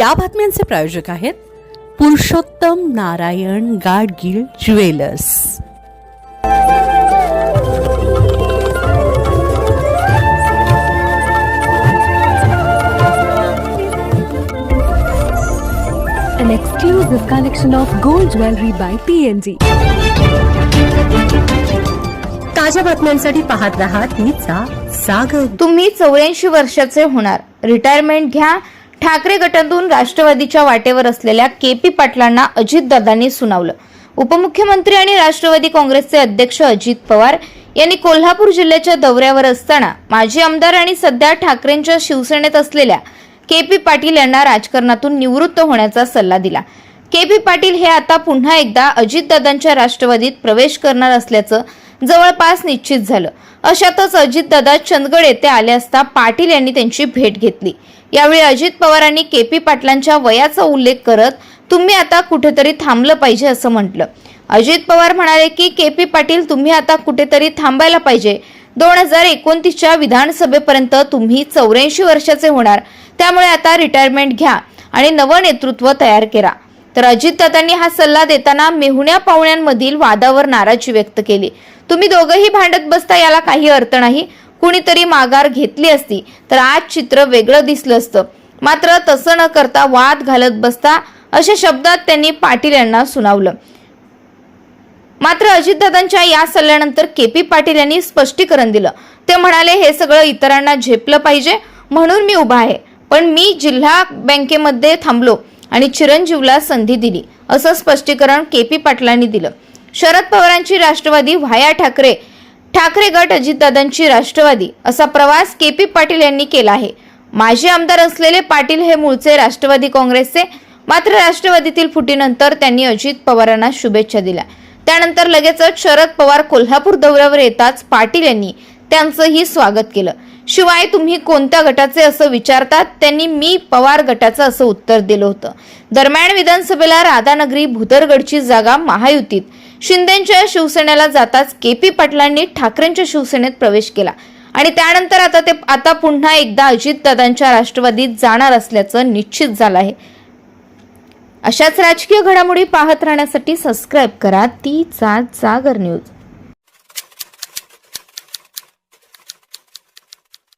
या बातम्यांचे प्रायोजक आहेत Purushottam Narayan Gadgil jewellers. An exclusive collection of gold jewelry by PNG. ताज्या बातम्यांसाठी पाहत रहा तिचा सागर. तुम्ही चौऱ्याऐंशी वर्षाचे होणार. रिटायरमेंट घ्या. ठाकरे गटातून राष्ट्रवादीच्या वाटेवर असलेल्या के पी पाटलांना अजितदादांनी सुनावलं. उपमुख्यमंत्री आणि राष्ट्रवादी काँग्रेसचे अध्यक्ष अजित पवार यांनी कोल्हापूर जिल्ह्याच्या दौऱ्यावर असताना माजी आमदार आणि सध्या ठाकरेंच्या शिवसेनेत असलेल्या के पी पाटील यांना राजकारणातून निवृत्त होण्याचा सल्ला दिला. के पी पाटील हे आता पुन्हा एकदा अजितदादांच्या राष्ट्रवादीत प्रवेश करणार असल्याचं जवळपास निश्चित झालं. अशातच अजितदादा चंदगड येथे आले असता पाटील यांनी त्यांची भेट घेतली. यावेळी अजित पवारांनी के पी पाटलांच्या वयाचा उल्लेख करत तुम्ही आता कुठेतरी थांबलं पाहिजे असं म्हटलं. अजित पवार म्हणाले की के पी पाटील तुम्ही आता कुठेतरी थांबायला पाहिजे. दोन हजार एकोणतीसच्या विधानसभेपर्यंत तुम्ही चौऱ्याऐंशी वर्षाचे होणार. त्यामुळे आता रिटायरमेंट घ्या आणि नवं नेतृत्व तयार करा. तर अजितदादांनी हा सल्ला देताना मेहुण्या पाहुण्यांमधील वादावर नाराजी व्यक्त केली. तुम्ही दोघंही भांडत बसता याला काही अर्थ नाही. कुणीतरी माघार घेतली असती तर आज चित्र वेगळं दिसलं असतं. मात्र तसं न करता वाद घालत बसता अशा शब्दात त्यांनी पाटील यांना सुनावलं. मात्र अजितदादांच्या या सल्ल्यानंतर के पी पाटील यांनी स्पष्टीकरण दिलं. ते म्हणाले हे सगळं इतरांना झेपलं पाहिजे म्हणून मी उभा आहे. पण मी जिल्हा बँकेमध्ये थांबलो. आणि चिरंजीवला संधी दिली असं स्पष्टीकरण के पी पाटलांनी दिलं. शरद पवारांची राष्ट्रवादी व्हाया ठाकरे ठाकरे गट अजितदादांची राष्ट्रवादी असा प्रवास के पी पाटील यांनी केला आहे. माजी आमदार असलेले पाटील हे मूळचे राष्ट्रवादी काँग्रेसचे मात्र राष्ट्रवादीतील फुटीनंतर त्यांनी अजित पवारांना शुभेच्छा दिल्या. त्यानंतर लगेचच शरद पवार कोल्हापूर दौऱ्यावर येताच पाटील यांनी त्यांचंही स्वागत केलं. शिवाय तुम्ही कोणत्या गटाचे असं विचारतात? त्यांनी मी पवार गटाचं असं उत्तर दिलं होतं. दरम्यान विधानसभेला राधानगरी भुदरगडची जागा महायुतीत. शिंदेच्या शिवसेनेला जाताच के पी पाटलांनी ठाकरेंच्या शिवसेनेत प्रवेश केला. आणि त्यानंतर आता ते आता पुन्हा एकदा अजितदादांच्या राष्ट्रवादीत जाणार असल्याचं निश्चित झालं आहे. अशाच राजकीय घडामोडी पाहत राहण्यासाठी सबस्क्राईब करा. ती जागर न्यूज